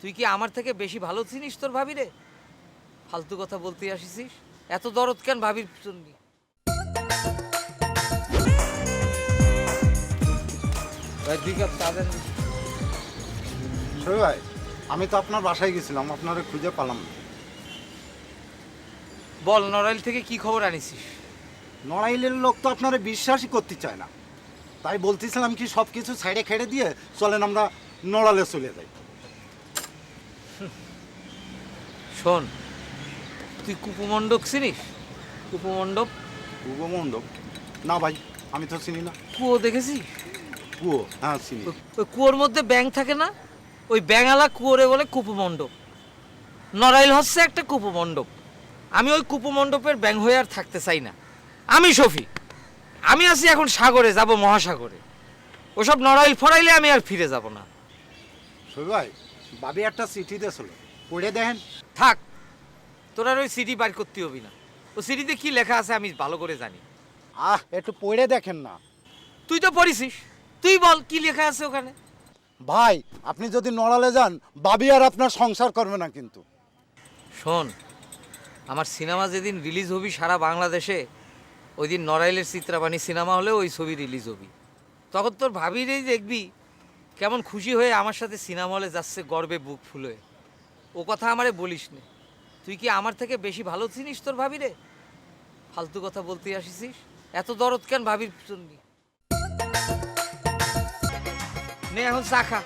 তুই কি আমার থেকে বেশি ভালো চিনিস তোর ভাবি রে? ফালতু কথা বলতে আসিস এত দরদ কেন ভাবির পিছন নিয়ে? ভাই দুই কাপ চা দেন। শোয় ভাই আমি তো আপনার বাসায় গেছিলাম আপনারা খুঁজে পেলাম না। বল নড়াইল থেকে কি খবর আনিছিস নড়াইলের লোক তো আপনারা বিশ্বাসই করতে চায় না। তাই বলতেছিলাম কি সব কিছু সাইডে খেড়ে দিয়ে চলেন আমরা নড়ালে চলে যাই। শোন তুই কুপমণ্ডপ চিনিস? কুপমণ্ডপ? কুয়ো মণ্ডপ না ভাই আমি তো চিনি না। কুয়ো দেখেছিস? কুয়ো হ্যাঁ চিনি। ওই- কুয়োর মধ্যে ব্যাং থাকে না? ওই ব্যাঙালা কুয়োরে বলে কুপমণ্ডপ। নড়াইল হচ্ছে একটা কুপমণ্ডপ। আমি ওই কুপমণ্ডপের ব্যাং হয়ে আর থাকতে চাই না। আমি শফি আমি আছি এখন সাগরে যাব মহাসাগরে। ওসব নড়াইল ফড়াইলে আমি আর ফিরে যাব না। ভাই বাবি একটা চিঠি দিয়েছিল। পড়ে দেখেন থাক তোর আর ওই সিডি বার করতে হবি না। ও সিডিতে কি লেখা আছে আমি ভালো করে জানি। আহ একটু পড়ে দেখেন না। তুই তো পড়িছিস তুই বল কি লেখা আছে ওখানে? ভাই আপনি যদি নড়ালে যান বাবি আর আপনার সংসার করবে না কিন্তু। শোন আমার সিনেমা যেদিন রিলিজ হবি সারা বাংলাদেশে ওই দিন নড়াইলের চিত্রাবাণী সিনেমা হলে ওই ছবি রিলিজ হবি। তখন তোর ভাবিরেই দেখবি কেমন খুশি হয়ে আমার সাথে সিনেমা হলে যাচ্ছে গর্বে বুক ফুলে। ও কথা আমারে বলিস নে তুই কি আমার থেকে বেশি ভালো চিনিস তোর ভাবি রে ফালতু কথা বলতে আসিস এত দরদ কেন ভাবির পিছন নে এখন চা খা।